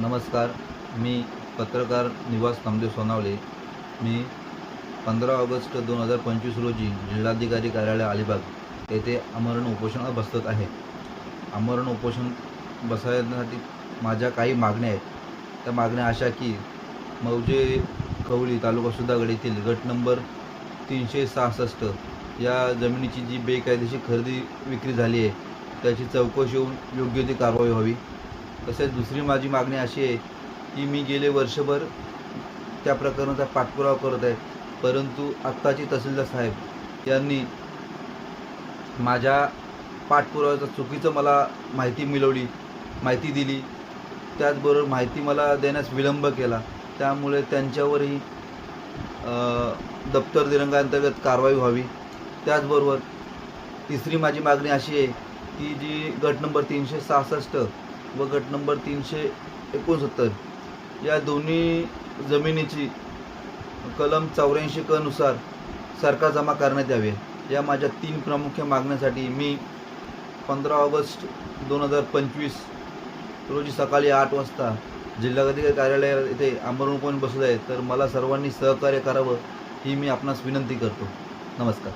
नमस्कार मी पत्रकार निवास नामदेव सोनावले. मी पंधरा ऑगस्ट दोन हजार पंचवीस रोजी जिल्हाधिकारी कार्यालय अलिबाग येथे आमरण उपोषणात बसत आहे. आमरण उपोषण बसण्यासाठी माझ्या काही मागण्या आहेत. त्या मागण्या अशा की मौजे कवळी तालुका सुधागड येथील गट नंबर तीनशे सहासष्ट या जमिनीची जी बेकायदेशीर खरेदी विक्री झाली आहे त्याची चौकशी होऊन योग्य ती कारवाई व्हावी. तसेच दुसरी माझी मागणी अशी आहे की मी गेले वर्षभर त्या प्रकरणाचा पाठपुरावा करत आहे. परंतु आत्ताची तहसीलदार साहेब यांनी माझ्या पाठपुराव्याचं चुकीचं मला माहिती मिळवली माहिती दिली. त्याचबरोबर माहिती मला देण्यास विलंब केला. त्यामुळे त्यांच्यावरही दप्तर दिरंगांतर्गत कारवाई व्हावी. त्याचबरोबर तिसरी माझी मागणी अशी आहे की जी गट नंबर तीनशे सहासष्ट व गट नंबर तीनशे एकोणसत्तर. या दोन्ही जमिनीची कलम चौऱ्याऐंशी कनुसार सरकार जमा करण्यात यावे. या माझ्या तीन प्रामुख्य मागण्यासाठी मी पंधरा ऑगस्ट दोन हजार पंचवीस रोजी सकाळी आठ वाजता जिल्हाधिकारी कार्यालयात येथे आमरण उपोषण बसलं आहे तर मला सर्वांनी सहकार्य करावं ही मी आपणास विनंती करतो. नमस्कार.